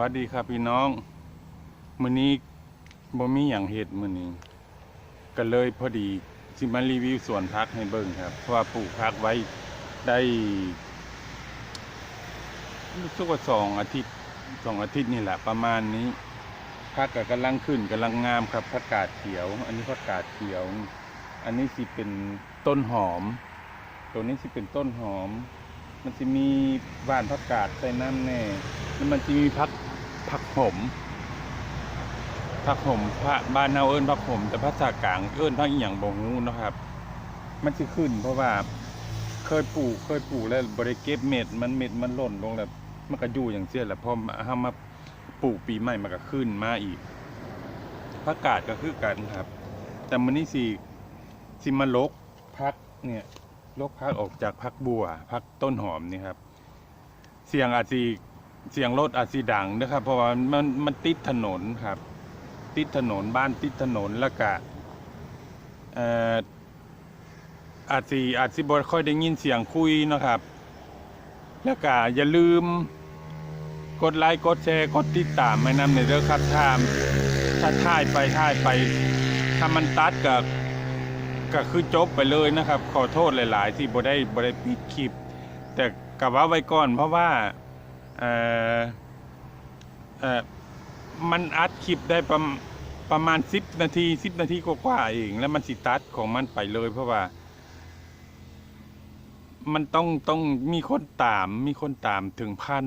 วัสดีครับพี่น้องมื้อนี้บ่มีหยังเฮ็ดมื้อนี้ก็เลยพอดีสิมารีวิวสวนพักให้เบิ่งครับ เพราะว่าปลูกพักไว้ได้รู้สึกว่าสองอาทิตย์สองอาทิตย์นี่แหละประมาณนี้พักก็กำลังขึ้นกำลังงามครับผักกาดเขียว อันนี้ผักกาดเขียว อันนี้สิเป็นต้นหอม ตัวนี้สิเป็นต้นหอม มันจะมีบานผักกาดใส่น้ำแน่แล้วมันจะมีพัก ผักหมผักหมพระบ้านเฮาเอิ้นผักหมแต่ภาษากลางเอิ้นพักอีหยังบ่ฮู้เนะครับ มันสิขึ้น เพราะว่าเคยปลูกเคยปลูกแล้วบ่ได้เก็บเม็ดมันเม็ดมันหล่นลงแล้วมันก็อยู่อย่างเสี้ยแหละพอเฮามาปลูกปีใหม่มันก็ขึ้นมาอีกผักกาดก็คือกันครับ แต่มื้อนี้สิสิมาลกพักเนี่ยลกพักออกจากพักบัวพักต้นหอมนี่ครับ เสียงอาจสิ เสียงรถอาจสิดังนะครับ เพราะว่ามันมันติดถนนครับ ติดถนนบ้านติดถนนแล้วก็เอ่ออาจสิอาจสิบ่ค่อยได้ยินเสียงคุยนะครับ แล้วก็อย่าลืม กดไลค์กดแชร์กดติดตามให้นำในเด้อครับถ้าถ้าถ่ายไปถ่ายไป ถ้ามันตัดก็ก็คือจบไปเลยนะครับ ขอโทษหลาย ๆ ที่บ่ได้บ่ได้ปิดคลิป แต่กับว่าไว้ก่อนเพราะว่า มันอัดคลิปได้ประมประมาณ10นาที10นาทีกว่าๆเอง แล้วมันสิตัดของมันไปเลย เพราะว่า มันต้องต้องมีคนตาม มีคนตามถึงพัน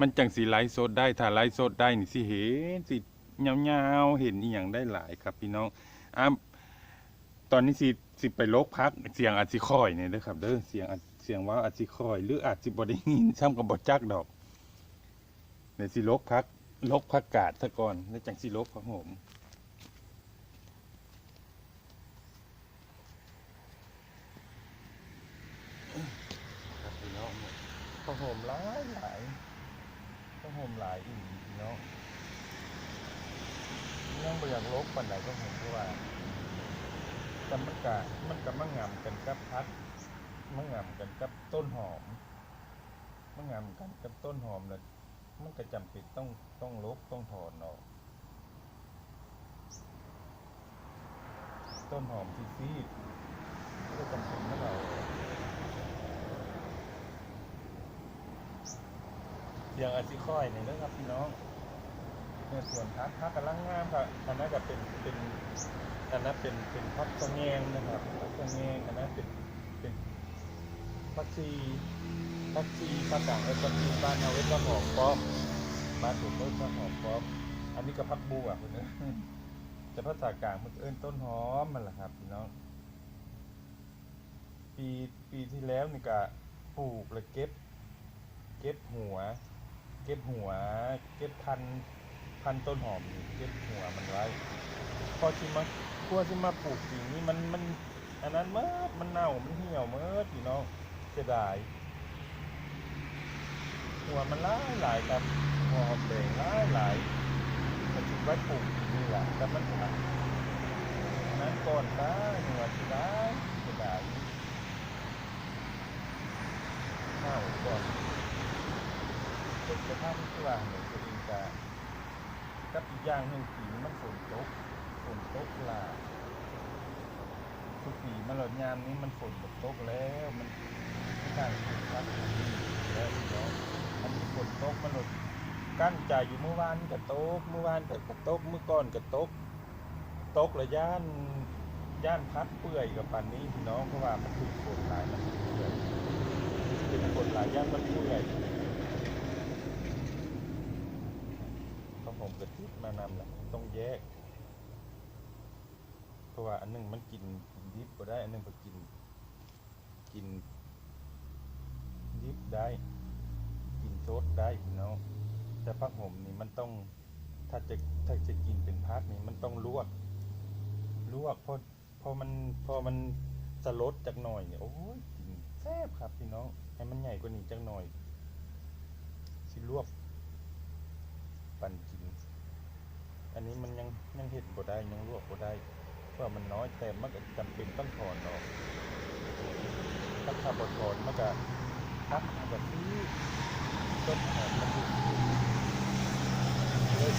มันจังสิไลฟ์สดได้ถ้าไลฟ์สดได้นี่สิเห็นสิยาวๆเห็นอีหยังได้หลายครับ พี่น้องอะตอนนี้สิสิไปลกพัก เสียงอาจสิคอยเนี่ยเด้อครับ เด้อเสียงอาจเสียงว่าอาจสิคอย หรืออาจสิบ่ได้ยินซ้ำกับบ่จักดอก เดี๋ยวสิลกพักลกพักกาดซะก่อนแล้วจังสิลกพักผมครับพี่น้องพักผมหลายหลายพักผมหลายอีกพี่น้องยังบ่อยากลกปานใดพักผมเพราะว่าแต่มันกะมันกะมางํกันกับพัดมางํกันกับต้นหอมมางํกันกับต้นหอมแล้ว มันก็จำเป็นต้องต้องลบต้องถอนออกต้นหอมซีซีดก็จำเป็นต้องเอาออกเสียงอาซิคอยนี่ยนะครับพี่น้องเนี่ยส่วนพักพักกำลังงามครับอันนั้นก็เป็นเป็นอันนั้นเป็นเป็นพักสะแงงนะครับพักสะแงงอันนั้นเป็น พักซีพักซีภาคกางเอ้ยพักซีบ้านเอาไว้ก็หอมป๊อปบ้านผมเอ้ยก็หอมป๊อปอันนี้ก็พักบัวคนนี้แต่ภาษากลางมันเอิ้นต้นหอมมันแหละครับพี่น้อง ปีปีที่แล้วนี่ก็ปลูกแล้วเก็บ เก็บหัว เก็บหัว เก็บพันพันต้นหอมนี่เก็บหัวมันไว้พอที่มาพัวที่มาปลูกจริงนี่มันมันอันนั้นเมื่อมันเน่ามันเหี่ยวเมื่อพี่น้อง เสียดายหัวมันหลายหลายครับหัวหอมแดงหลายหลายมันถึงไว้ปลูกนี่แหละแต่มันหักนั้นก่อนตาหัวที่ร้ายเสียดายเน่าก่อนเป็นสภาพที่ว่าเนี่ยตัวเองจะกับอีกอย่างหนึ่งปีมันฝนตกฝนตกหลาทุกปีมันหลดยามนี้มันฝนตกแล้วมัน ข้างฝนรับแล้วเนาะมันมีฝนตกมันหลดกั้นใจอยู่เมื่อวานกับโต๊กเมื่อวานกับตกเมื่อก่อนกับโต๊กตกระย่านย่านพัดเปื่อยกับปันนี้พี่น้องเพราะว่ามันถูกฝนหลายมันเปื่อยเป็นฝนหลายย่านมันเปื่อยเขาผมกระติดมานำแหละต้องแยกเพราะว่าอันหนึงมันกินกินดิบก็ได้อันหนึงก็กินกิน ดิบได้กินสดได้พี่น้องแต่ผักห่มนี่มันต้องถ้าจะถ้าจะกินเป็นพักนี่มันต้องลวก ลวกพอพอมันพอมันสลดจากหน่อยเนี่ยโอ้ยกินแซ่บครับพี่น้องให้มันใหญ่กว่านี้จักหน่อย สิลวก ปั่นกิน อันนี้มันยังยังเห็ดบ่ได้ยังลวกบ่ได้เพราะมันน้อยแต่มันก็จำเป็นต้องถอนออกถ้าถ้าบ่ถอนมันก็ พักมันก็ที่ต้นหอมมันอยู่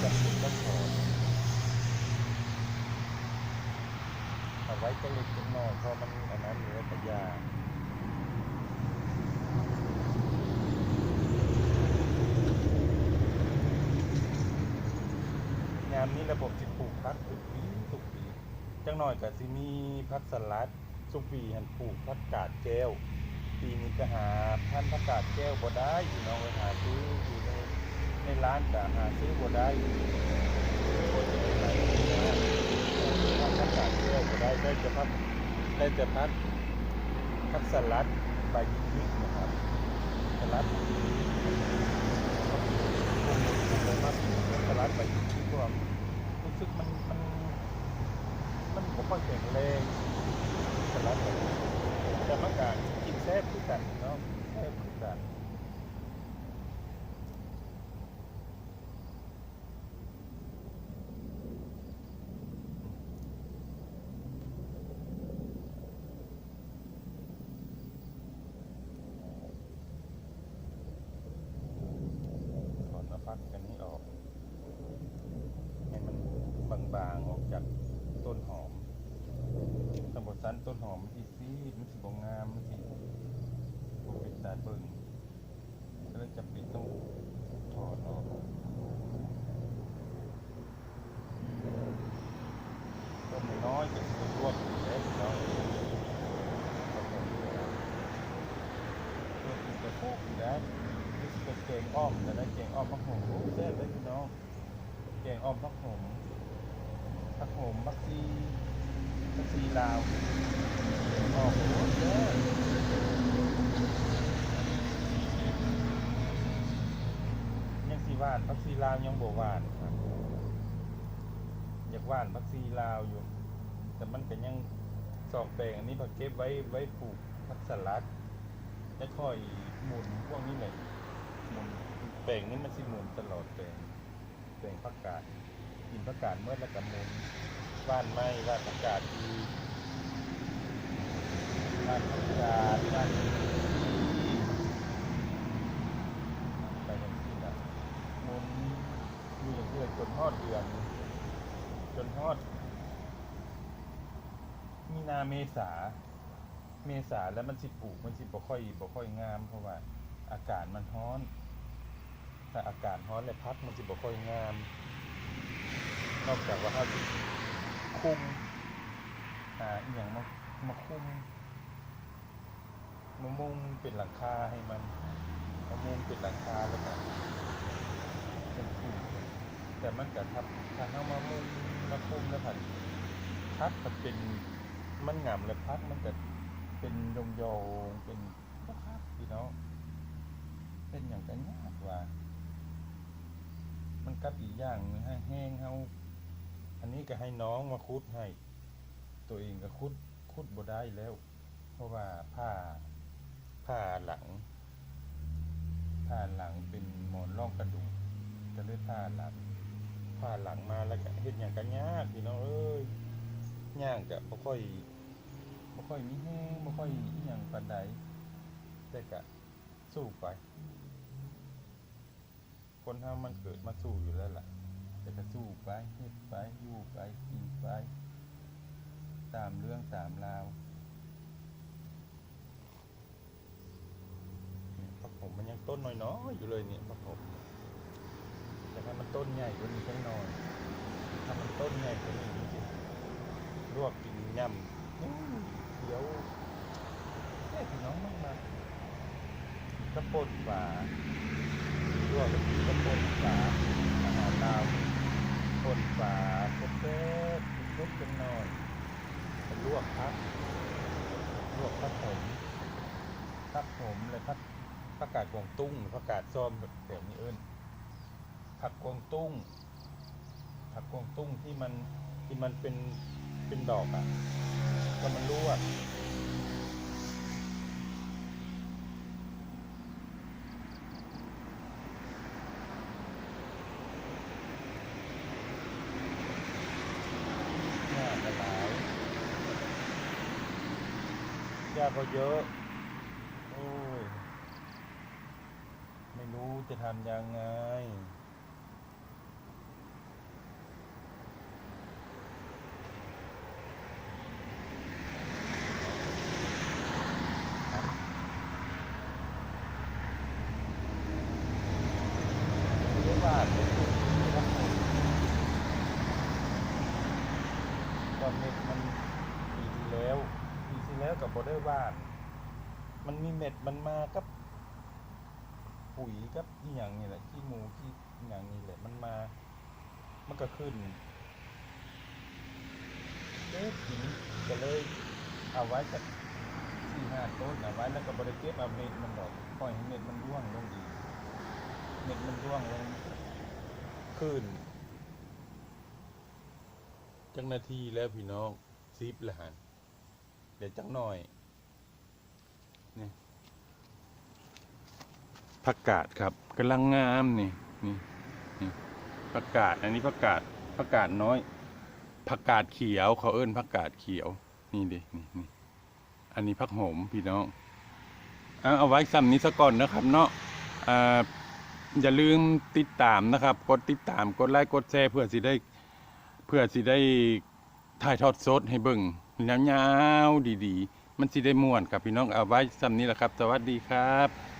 จำเป็นต้องถอนเอาไว้จะเล็กจะน้อยเพราะมันอันนั้นเหลือแต่ยายามนี้ระบบสิปลูกพักทุกปีทุกปีจังหน่อยก็สิมีพักสลัดทุกปีหันปลูกพักกาดแก้ว ปีนี้ก็หาพันธุ์พักกาดแก้วบ่ได้พี่น้องไปหาซื้ออยู่ในในร้านก็หาซื้อบ่ได้บ่จะเป็นไรนะพักพักกาดแก้วบ่ได้ได้แต่พักได้แต่พักพักสลัดใบยิกๆนะครับสลัดมผมมาสลัดไปที่พวกรู้สึกมันมันมันบ่ค่อยแข็งแรงสลัดแต่มันก็กินแซ่บคือกันเนาะแซ่บคือกันถอนเอาฟักกันนี้ออก ให้มันบางๆออกจากต้นหอมตำบลสันต้นหอมมันสิซีดมันสิบงามมันสิบ่เป็นตาเบิ่งก็เลยจำเป็นต้องถอดออกต้นน้อยๆก็สิรวบอยู่แล้วพี่น้องครับผมเพื่อที่จะพวกอยู่แล้วนี่สิเป็นเกงอ้อมแต่ได้เกงอ้อมมะโขงโอ้แซ่บเลยพี่น้อง แกง ออมผักโขมผักโขมผักซีผักซีลาวออกโอ้โหเยอะยังสีหวานผักซีลาวยังบ่หวานครับอยากหวานผักซีลาวอยู่ แต่มันก็นยังสองแปลงอันนี้ผักเก็บไว้ไว้ปลูกผักสลัดจะค่อยหมุนพวกนี้เลยหมุนแปลงนี้มันสิหมุนตลอดแปลง แปลงผักกาดกินผักกาดเมื่อแล้วกับมุนบ้านไม้บ้านผักกาดดีบ้านผักกาดบ้านไปยังที่ละมุนอยู่อย่างเรื่อยจนทอดเดือน จนทอด มีนาเมษา เมษาแล้วมันสิปลูกมันสิบ่ค่อยบ่ค่อยงามเพราะว่า อากาศมันร้อน ถ้าอากาศร้อนเลยพักมันสิบ่ค่อยงาม นอกจากว่าเขาสิคุมหาอหย่างมามาคุมมามุงเป็นหลังคาให้มันมามุงเป็นหลังคาแล้วก็เป็นคุมแต่มันก็ทับถ้าเอามามุงมาคุมแล้วผันพักมันเป็นมันงามเลยพักมันก็เป็นยงโยงเป็นพักพี่น้องเป็นอย่างกันยากว่า กับอีกอย่างนึงให้แห้งเฮาอันนี้ก็ให้น้องมาคุดให้ ตัวเองก็คุดคุดบ่ได้แล้ว เพราะว่าผ้าผ้าหลังผ้าหลังเป็นหมอนรองกระดูกก็เลยผ้าหลังผ้าหลังมาแล้วก็เฮ็ดหยังกันยากพี่น้องเอ้ยย่างก็บ่ค่อยบ่ค่อยมีแห้งบ่ค่อยอีหยังปานใดแต่ก็สู้ไป คนเฮามันเกิดมาสู้อยู่แล้วล่ะแต่ก็สู้ไปเฮ็ดไปอยู่ไปกินไป ตามเรื่องตามราวผักผมมันยังต้นน้อยๆอยู่เลยเนี่ยผักผมแต่ถ้ามันต้นใหญ่กว่านี้สักหน่อยถ้ามันต้นใหญ่กว่านี้มันสิลวกกินยำเดี๋ยวแค่พี่น้องมากมากระป่นฝา ลวกกับกระปนฝาอาหารลาวปนฝาเซ็ตเซ็ตกันหน่อยเป็นลวกพักลวกผักผมผักผมเลยผักผักกาดกวงตุ้งผักกาดซ้อมแบบแบบนี้เอิ้นผักกวงตุ้งผักกวงตุ้งที่มันที่มันเป็นเป็นดอกอะก็มันลวก หญ้าก็หลายห ญ้าก็เยอะโอ้ยไม่รู้จะทำยังไง หวานเลยครับผมตอนเม็ดมันปีที่แล้วปีที่แล้วกับบอได้หวาน มันมีเม็ดมันมากับปุ๋ยกับอีหยังนี่แหละขี้หมูขี้อีหยังนี่แหละมันมา มันก็ขึ้นเอ๊ะทีนี้ก็เลยเอาไว้จากสี่ห้าต้นเอาไว้แล้วก็บริเก็บเอาเม็ดมันดอกปล่อยให้เม็ดมันร่วงลงอีกเม็ดมันร่วงลงขึ้นจังนาทีแล้วพี่น้องซิปละหันเดี๋ยวจังหน่อย นี่ผักกาดครับกำลังงามนี่นี่นี่ผักกาดอันนี้ผักกาดผักกาดน้อยผักกาดเขียวเขาเอิ้นผักกาดเขียว นี่ดินี่นี่อันนี้ผักโหมพี่น้องเอาเอาไว้ซ้ำนี้ซะก่อนนะครับ เนาะอ่าอย่าลืมติดตามนะครับ กดติดตามกดไลค์กดแชร์เพื่อสิได้เพื่อสิได้ถ่ายทอดสดให้เบิ่งยาวๆดี ๆ มันสิได้ม่วนครับพี่น้องเอาไว้ซ้ำนี้แหละครับ สวัสดีครับ